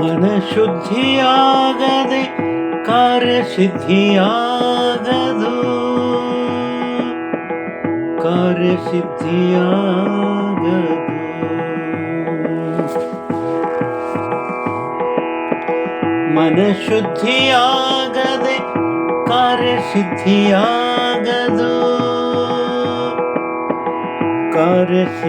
ಮನಶುದ್ಧಿಯಾಗದೆ ಕಾರ್ಯಸಿದ್ಧಿಯಾಗದು ಕಾರ್ಯಸಿದ್ಧಿಯಾಗದು ಮನಶುದ್ಧಿಯಾಗದೆ ಕಾರ್ಯಸಿದ್ಧಿಯಾಗದು ಕಾರ್ಯಸಿದ್ಧಿಯಾಗದು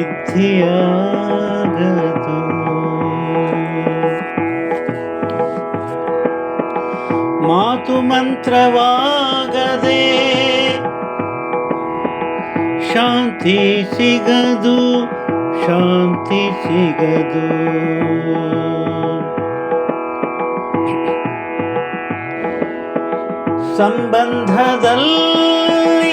ಮಾತು ಮಂತ್ರವಾಗದೆ ಶಾಂತಿ ಸಿಗದು ಶಾಂತಿ ಸಿಗದು. ಸಂಬಂಧದಲ್ಲಿ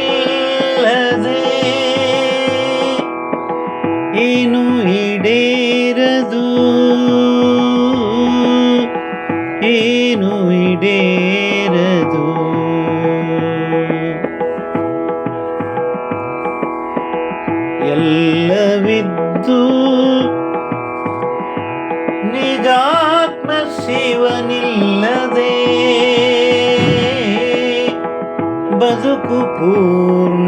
ಪ್ರೇಮವಿಲ್ಲದೆ ಏನು ಈಡೇರದು ಏನು ಈಡೇರದು. ಎಲ್ಲವಿದ್ದು ನಿಜಾತ್ಮ ಶಿವನಿಲ್ಲದೆ ಬದುಕು ಪೂರ್ಣವಾಗದು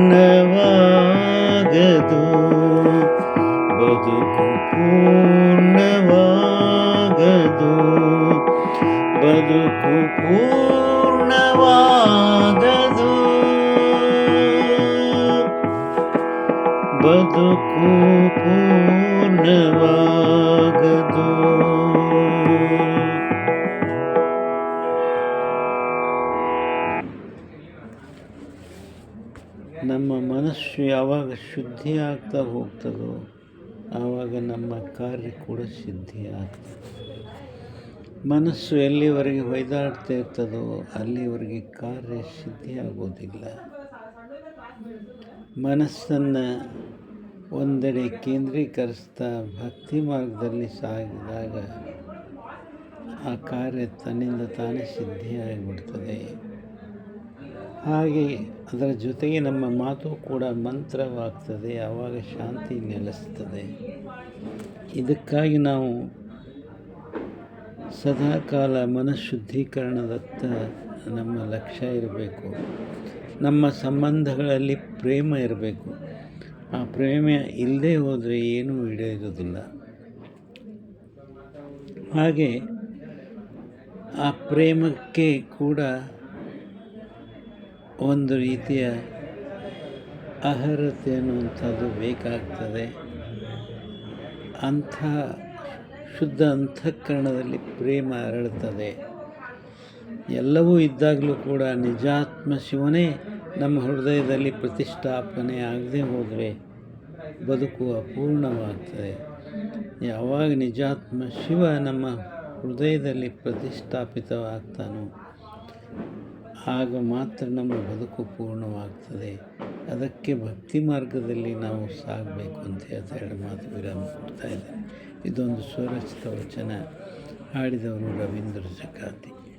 ಬದುಕು ಪೂರ್ಣವಾಗದು. ನಮ್ಮ ಮನಸ್ಸು ಯಾವಾಗ ಶುದ್ಧಿ ಆಗ್ತಾ ಹೋಗ್ತದೋ ಆವಾಗ ನಮ್ಮ ಕಾರ್ಯ ಕೂಡ ಸಿದ್ಧಿ ಆಗ್ತದೆ. ಮನಸ್ಸು ಎಲ್ಲಿವರೆಗೆ ಹೊಯ್ದಾಡ್ತಾ ಇರ್ತದೋ ಅಲ್ಲಿವರೆಗೆ ಕಾರ್ಯ ಸಿದ್ಧಿ ಆಗೋದಿಲ್ಲ. ಮನಸ್ಸನ್ನು ಒಂದೆಡೆ ಕೇಂದ್ರೀಕರಿಸ್ತಾ ಭಕ್ತಿ ಮಾರ್ಗದಲ್ಲಿ ಸಾಗಿದಾಗ ಆ ಕಾರ್ಯ ತನ್ನಿಂದ ತಾನೇ ಸಿದ್ಧಿಯಾಗಿಬಿಡ್ತದೆ. ಹಾಗೆ ಅದರ ಜೊತೆಗೆ ನಮ್ಮ ಮಾತು ಕೂಡ ಮಂತ್ರವಾಗ್ತದೆ, ಆವಾಗ ಶಾಂತಿ ನೆಲೆಸ್ತದೆ ಇದಕ್ಕಾಗಿ ನಾವು ಸದಾಕಾಲ ಮನಃಶುದ್ಧೀಕರಣದತ್ತ ನಮ್ಮ ಲಕ್ಷ್ಯ ಇರಬೇಕು. ನಮ್ಮ ಸಂಬಂಧಗಳಲ್ಲಿ ಪ್ರೇಮ ಇರಬೇಕು. ಆ ಪ್ರೇಮ ಇಲ್ಲದೆ ಹೋದರೆ ಏನೂ ಈಡೇರೋದಿಲ್ಲ. ಹಾಗೆ ಆ ಪ್ರೇಮಕ್ಕೆ ಕೂಡ ಒಂದು ರೀತಿಯ ಅರ್ಹತೆ ಅನ್ನುವಂಥದ್ದು ಬೇಕಾಗ್ತದೆ. ಅಂಥ ಶುದ್ಧ ಅಂತಃಕರಣದಲ್ಲಿ ಪ್ರೇಮ ಅರಳುತ್ತದೆ. ಎಲ್ಲವೂ ಇದ್ದಾಗಲೂ ಕೂಡ ನಿಜಾತ್ಮ ಶಿವನೇ ನಮ್ಮ ಹೃದಯದಲ್ಲಿ ಪ್ರತಿಷ್ಠಾಪನೆ ಆಗದೆ ಹೋದರೆ ಬದುಕು ಅಪೂರ್ಣವಾಗ್ತದೆ. ಯಾವಾಗ ನಿಜಾತ್ಮ ಶಿವ ನಮ್ಮ ಹೃದಯದಲ್ಲಿ ಪ್ರತಿಷ್ಠಾಪಿತವಾಗ್ತಾನೋ, ಆಗ ಮಾತ್ರ ನಮ್ಮ ಬದುಕು ಪೂರ್ಣವಾಗ್ತದೆ. ಅದಕ್ಕೆ ಭಕ್ತಿ ಮಾರ್ಗದಲ್ಲಿ ನಾವು ಸಾಗಬೇಕು ಅಂತ ಹೇಳ್ತಾ ಎರಡು ಮಾತು ವಿರಾಮ ಕೊಡ್ತಾ ಇದ್ದಾರೆ ಇದೊಂದು ಸ್ವರಚಿತ ವಚನ ಹಾಡಿದವರು ರವೀಂದ್ರ ಜಕಾತಿ